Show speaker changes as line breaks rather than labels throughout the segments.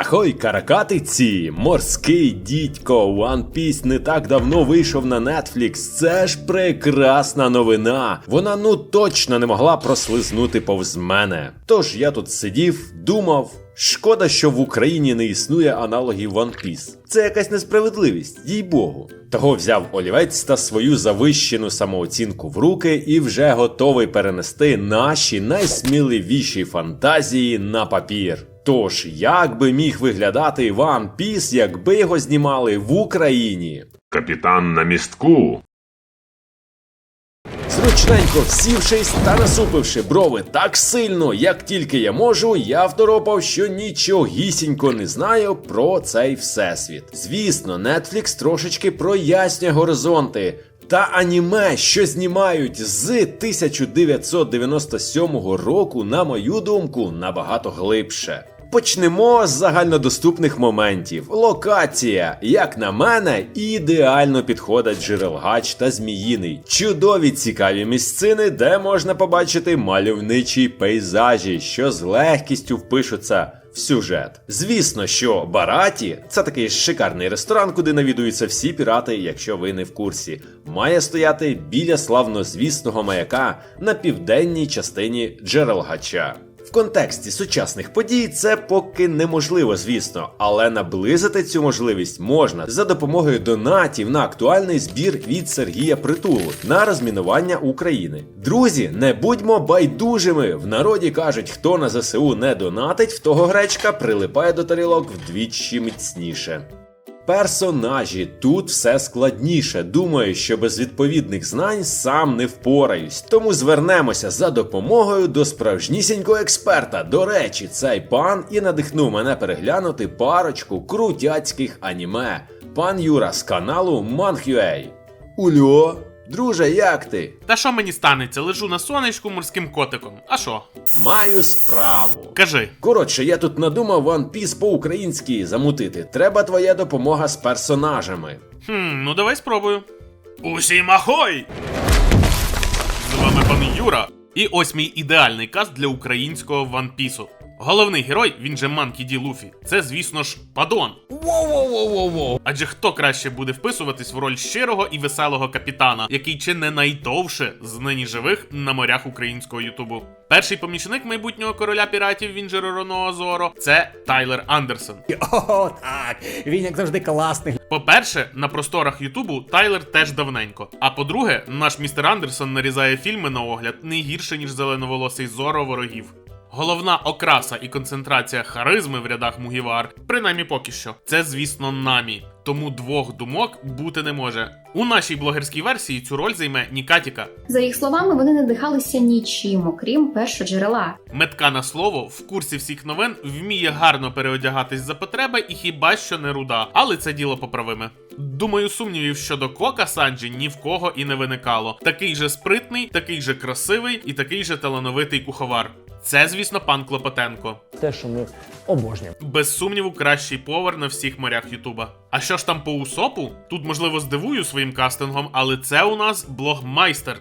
Ахой, каракатиці! Морський дідько One Piece не так давно вийшов на Netflix. Це ж прекрасна новина. Вона ну точно не могла прослизнути повз мене. Тож я тут сидів, думав. Шкода, що в Україні не існує аналогів One Piece. Це якась несправедливість, їй Богу. Того взяв олівець та свою завищену самооцінку в руки і вже готовий перенести наші найсміливіші фантазії на папір. Тож, як би міг виглядати One Piece, якби його знімали в Україні?
Капітан на містку.
Зручненько всівшись та насупивши брови так сильно, як тільки я можу, я второпав, що нічогісінько не знаю про цей всесвіт. Звісно, Netflix трошечки прояснює горизонти. Та аніме, що знімають з 1997 року, на мою думку, набагато глибше. Почнемо з загальнодоступних моментів. Локація, як на мене, ідеально підходить Джерелгач та Зміїний. Чудові цікаві місцини, де можна побачити мальовничі пейзажі, що з легкістю впишуться сюжет. Звісно, що Бараті це такий шикарний ресторан, куди навідуються всі пірати, якщо ви не в курсі, має стояти біля славнозвісного маяка на південній частині Джерелгача. В контексті сучасних подій це поки неможливо, звісно, але наблизити цю можливість можна за допомогою донатів на актуальний збір від Сергія Притулу на розмінування України. Друзі, не будьмо байдужими. В народі кажуть, хто на ЗСУ не донатить, в того гречка прилипає до тарілок вдвічі міцніше. Персонажі тут все складніше. Думаю, що без відповідних знань сам не впораюсь. Тому звернемося за допомогою до справжнісінького експерта. До речі, цей пан і надихнув мене переглянути парочку крутяцьких аніме. Пан Юра з каналу Manhua. Ульо, друже, як ти?
Та що мені станеться? Лежу на сонечку морським котиком. А що?
Маю справу.
Кажи.
Коротше, я тут надумав One Piece по-українськи замутити. Треба твоя допомога з персонажами.
Хм, ну давай спробую. Усім ахой! З вами пан Юра. І ось мій ідеальний каст для українського ванпісу. Головний герой, він же Манкі Ді Луфі, це, звісно ж, падон.
Воу-воу-воу-воу-воу.
Адже хто краще буде вписуватись в роль щирого і веселого капітана, який чи не найдовше з нині живих на морях українського Ютубу. Перший помічник майбутнього короля піратів, він же Ророного Зоро, це Тайлер Андерсон.
О, так. Він як завжди класний.
По-перше, на просторах Ютубу Тайлер теж давненько. А по-друге, наш містер Андерсон нарізає фільми на огляд не гірше, ніж зеленоволосий Зоро ворогів. Головна окраса і концентрація харизми в рядах Мугівар, принаймні поки що, це, звісно, намі. Тому двох думок бути не може. У нашій блогерській версії цю роль займе Нікатіка.
За їх словами, вони не надихалися нічим, окрім першоджерела.
Метка на слово в курсі всіх новин вміє гарно переодягатись за потреби і хіба що не руда, але це діло поправиме. Думаю, сумнівів щодо Кока Санджі ні в кого і не виникало. Такий же спритний, такий же красивий і такий же талановитий куховар. Це, звісно, пан Клопотенко.
Те, що ми обожнюємо.
Без сумніву, кращий повар на всіх морях Ютуба. А що ж там по усопу? Тут, можливо, здивую своїм кастингом, але це у нас блогмайстер.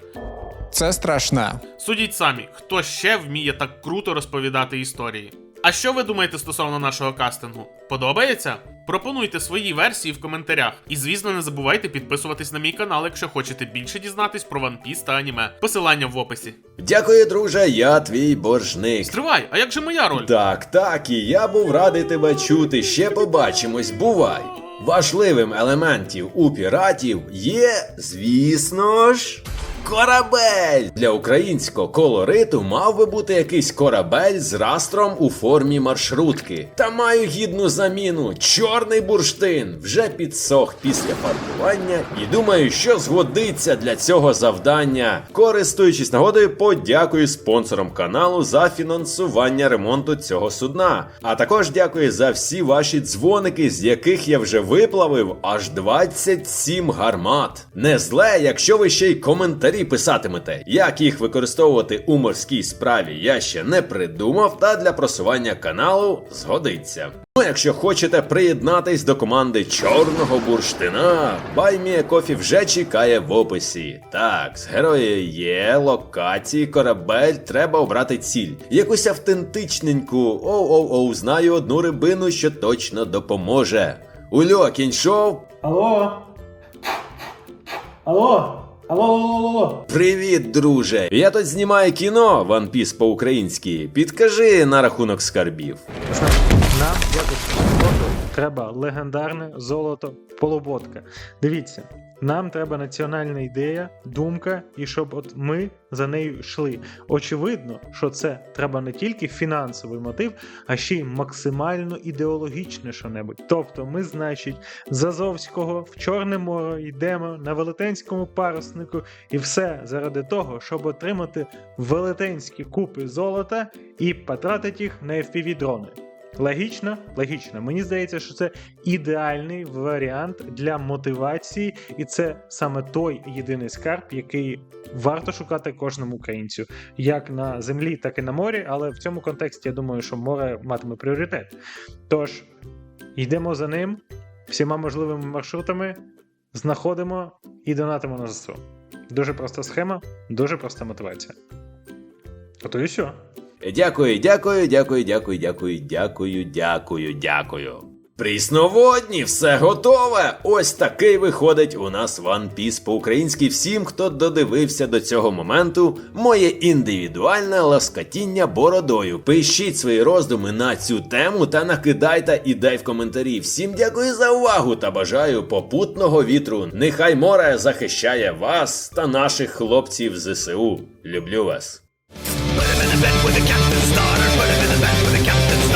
Це страшне.
Судіть самі, хто ще вміє так круто розповідати історії. А що ви думаєте стосовно нашого кастингу? Подобається? Пропонуйте свої версії в коментарях. І звісно, не забувайте підписуватись на мій канал, якщо хочете більше дізнатись про One Piece та аніме. Посилання в описі.
Дякую, друже, я твій боржник.
Стривай, а як же моя роль?
Так, так, і я був радий тебе чути. Ще побачимось, бувай. Важливим елементів у піратів є, звісно ж. Корабель для українського колориту мав би бути якийсь корабель з растром у формі маршрутки. Та маю гідну заміну. Чорний бурштин вже підсох після фарбування і думаю, що згодиться для цього завдання. Користуючись нагодою, подякую спонсорам каналу за фінансування ремонту цього судна. А також дякую за всі ваші дзвоники, з яких я вже виплавив аж 27 гармат. Не зле, якщо ви ще й коментарі коментарі писатимете, як їх використовувати у морській справі, я ще не придумав, та для просування каналу згодиться. Ну, якщо хочете приєднатись до команди Чорного бурштина, Баймія Кофі вже чекає в описі. Так, з герої є, локації, корабель, треба обрати ціль. Якусь автентичненьку. Оу-оу-оу, знаю одну рибину, що точно допоможе. Ульо, кіншов,
Алло? Алло? Алло, алло, алло.
Привіт, друже! Я тут знімаю кіно One Piece по-українськи. Підкажи на рахунок скарбів.
Нам якось треба легендарне золото полуботка. Дивіться, нам треба національна ідея, думка, і щоб от ми за нею йшли. Очевидно, що це треба не тільки фінансовий мотив, а ще й максимально ідеологічне що-небудь. Тобто, ми, значить, з Азовського в Чорне море йдемо на велетенському паруснику, і все заради того, щоб отримати велетенські купи золота і потратити їх на FPV дрони. Логічно, логічно. Мені здається, що це ідеальний варіант для мотивації, і це саме той єдиний скарб, який варто шукати кожному українцю, як на землі, так і на морі. Але в цьому контексті я думаю, що море матиме пріоритет. Тож йдемо за ним всіма можливими маршрутами, знаходимо і донатимо на ЗСУ. Дуже проста схема, дуже проста мотивація. Ото і все.
Дякую, дякую, дякую, дякую, дякую, дякую, дякую, дякую. Прісноводні, все готове! Ось такий виходить у нас One Piece по-українськи. Всім, хто додивився до цього моменту, моє індивідуальне ласкатіння бородою. Пишіть свої роздуми на цю тему та накидайте ідей в коментарі. Всім дякую за увагу та бажаю попутного вітру. Нехай море захищає вас та наших хлопців ЗСУ. Люблю вас.
bed with the captain's daughter. Put him in the bed with the captain's